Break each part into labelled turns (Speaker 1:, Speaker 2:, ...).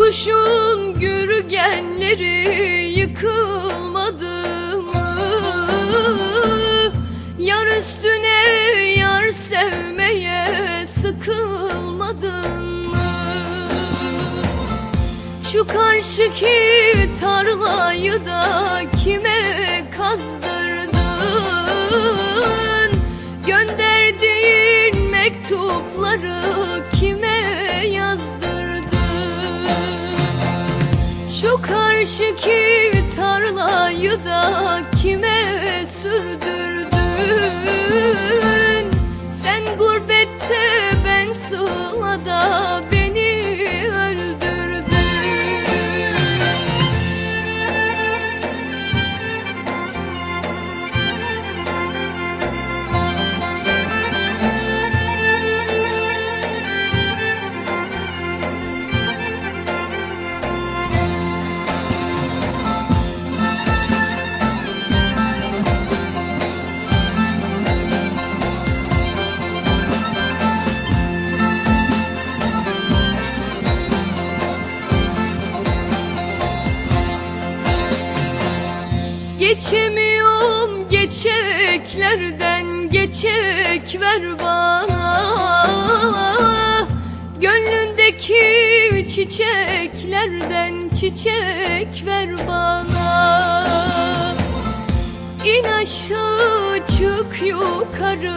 Speaker 1: Kurtuluşun gürgenleri yıkılmadı mı? Yar üstüne yar sevmeye sıkılmadın mı? Şu karşıki tarlayı da kime kazdırdın? Gönderdiğin mektupları Şu karşıki tarlayı da kime Geçemiyorum geçeklerden geçek ver bana. Gönlündeki çiçeklerden çiçek ver bana. İn aşağı çık yukarı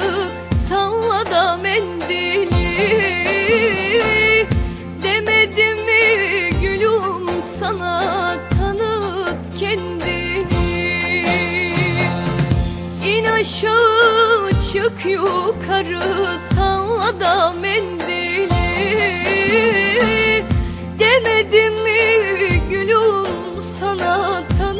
Speaker 1: salla da mendili. Demedim mi çık yukarı salla da mendili. Demedim mi gülüm sana tanıt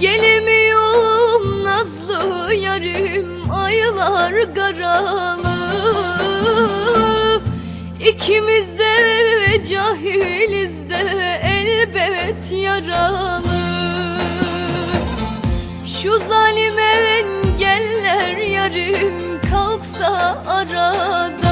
Speaker 1: Gelemiyorum nazlı yarim aylar garalı. İkimiz de cahiliz de elbet yaralı. Şu zalim engeller yarim kalksa aradan